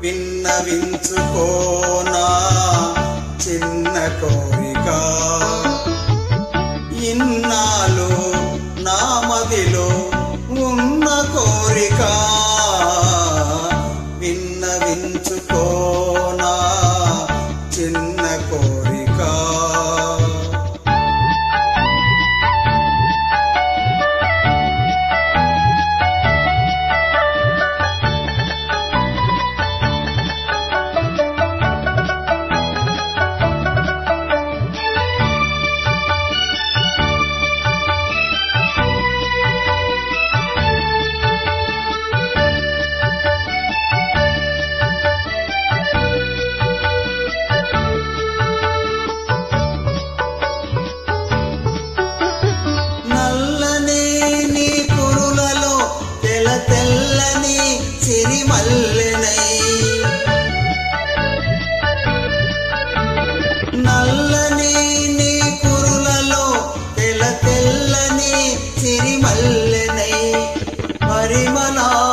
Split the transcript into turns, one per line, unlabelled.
విన్నవించుకోనా చిన్న కోరిక. ఇన్నాలో నా మదిలో ఉన్న కోరిక. సిరి సిరిమల్లెనై. నల్లని నీ కురులలో తెల్ల తెల్లని సిరిమల్లెనై. పరిమలా